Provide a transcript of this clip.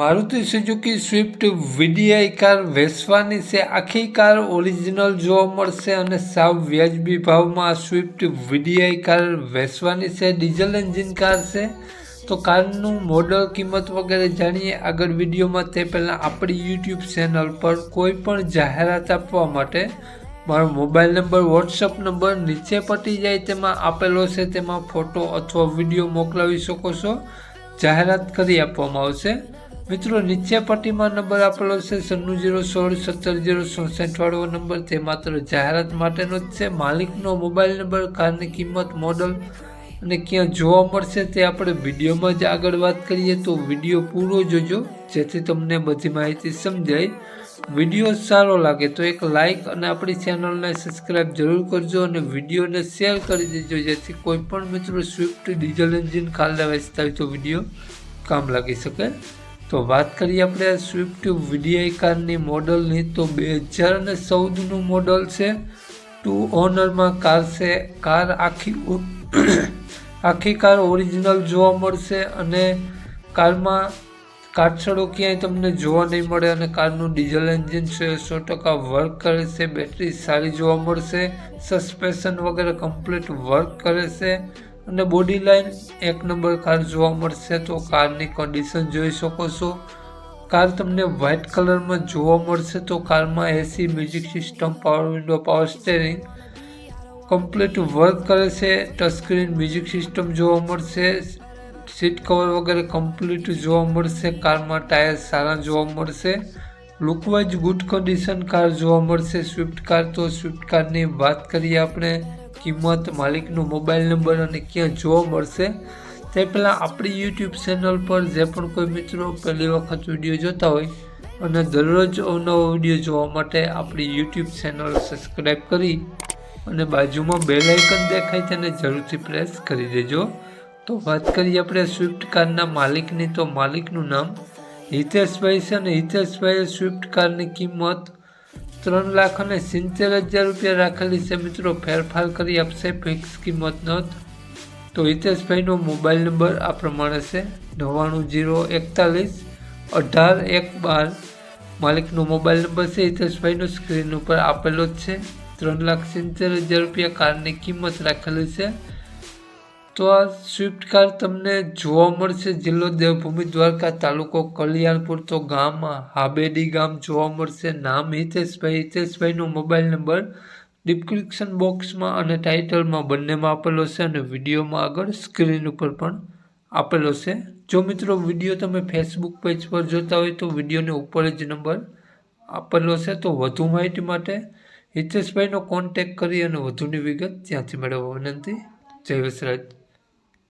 Maruti Suzuki swift VDI car વેચવાની છે. આખી કાર ઓરિજિનલ જોવા મળશે અને સાવ વ્યાજબી ભાવમાં સ્વિફ્ટ વીડીઆઈ કાર વેચવાની છે. ડીઝલ એન્જિન કાર છે. તો કારનું મોડલ કિંમત વગેરે જાણીએ. આગળ વિડીયોમાં તે પહેલાં આપણી યુટ્યુબ ચેનલ પર કોઈ પણ જાહેરાત આપવા માટે મારો મોબાઈલ નંબર, વોટ્સઅપ નંબર નીચે પટી જાય તેમાં આપેલો છે. તેમાં ફોટો અથવા વીડિયો મોકલાવી શકો છો. જાહેરાત કરી આપવામાં આવશે. મિત્રો, નીચે પટ્ટીમાં નંબર આપેલો છે, સન્નું જીરો સોળ, સત્તર જીરો ચોસઠ વાળો નંબર. તે માત્ર જાહેરાત માટેનો જ છે. માલિકનો મોબાઈલ નંબર, કારની કિંમત, મોડલ અને ક્યાં જોવા મળશે તે આપણે વિડીયોમાં જ આગળ વાત કરીએ. તો વીડિયો પૂરો જોજો, જેથી તમને બધી માહિતી સમજાય. વીડિયો સારો લાગે તો એક લાઇક અને આપણી ચેનલને સબસ્ક્રાઈબ જરૂર કરજો અને વિડીયોને શેર કરી દેજો, જેથી કોઈ પણ મિત્રો સ્વિફ્ટ ડીઝલ એન્જિન ખાલી વેચતા હોય તો વીડિયો કામ લાગી શકે. તો વાત કરીએ આપણે સ્વિફ્ટ વીડીઆઈ કારની મોડલની, તો બે હજાર અને ચૌદનું મોડલ છે. ટુ ઓનરમાં કાર છે. કાર આખી આખી કાર ઓરિજિનલ જોવા મળશે અને કારમાં કાટછડો ક્યાંય તમને જોવા નહીં મળે અને કારનું ડીઝલ એન્જિન છે, સો ટકા વર્ક કરે છે બેટરી સારી જોવા મળશે સસ્પેન્શન વગેરે કમ્પ્લીટ વર્ક કરે છે. અને બોડી લાઇન એક નંબર કાર જોવા મળશે તો કારની કન્ડિશન જોઈ શકો છો. કાર તમને વ્હાઇટ કલરમાં જોવા મળશે તો કારમાં AC music system power window power steering complete work કરે છે. ટચસ્ક્રીન મ્યુઝિક સિસ્ટમ જોવા મળશે. સીટ કવર વગેરે કમ્પ્લીટ જોવા મળશે. કારમાં ટાયર સારા જોવા મળશે. લુકવાઇઝ ગુડ કન્ડિશન કાર જોવા મળશે. સ્વિફ્ટ કાર તો સ્વિફ્ટ કારની વાત કરીએ આપણે. કિંમત, માલિકનો મોબાઈલ નંબર અને ક્યાં જોવા મળશે તે પહેલાં આપણી યુટ્યુબ ચેનલ પર જે પણ કોઈ મિત્રો પહેલી વખત વીડિયો જોતા હોય અને દરરોજ અવનવો વીડિયો જોવા માટે આપણી યુટ્યુબ ચેનલ સબસ્ક્રાઈબ કરી અને બાજુમાં બે લાઇકન દેખાય તેને જરૂરથી પ્રેસ કરી દેજો. તો વાત કરીએ આપણે સ્વિફ્ટ કારના માલિકની. તો માલિકનું નામ હિતેશભાઈ છે અને હિતેશભાઈએ સ્વિફ્ટ કારની કિંમત ત્રણ લાખ અને સિત્તેર હજાર રૂપિયા રાખેલી છે મિત્રો. ફેરફાર કરી આપશે ફિક્સ કિંમત નોંધ. તો હિતેશભાઈનો મોબાઈલ નંબર આ પ્રમાણે છે. નવ્વાણું જીરો એકતાલીસ અઢાર એક બાર. માલિકનો મોબાઈલ નંબર છે. હિતેશભાઈનો સ્ક્રીન ઉપર આપેલો જ છે. ત્રણ લાખ સિત્તેર હજાર રૂપિયા કારની કિંમત રાખેલી છે. તો આ સ્વિફ્ટ કાર તમને જોવા મળશે. જિલ્લો દેવભૂમિ દ્વારકા તાલુકો કલ્યાણપુર. તો ગામ હાબેડી ગામ જોવા મળશે. નામ હિતેશભાઈ. હિતેશભાઈનો મોબાઈલ નંબર ડિસ્ક્રિપ્શન બોક્સમાં અને ટાઇટલમાં બંનેમાં આપેલો છે અને વિડીયોમાં આગળ સ્ક્રીન ઉપર પણ આપેલો છે. જો મિત્રો વીડિયો તમે ફેસબુક પેજ પર જોતા હોય તો વિડીયોને ઉપર જ નંબર આપેલો છે. તો વધુ માહિતી માટે હિતેશભાઈનો કોન્ટેક કરી અને વધુની વિગત ત્યાંથી મેળવવા વિનંતી. જય વસરાજ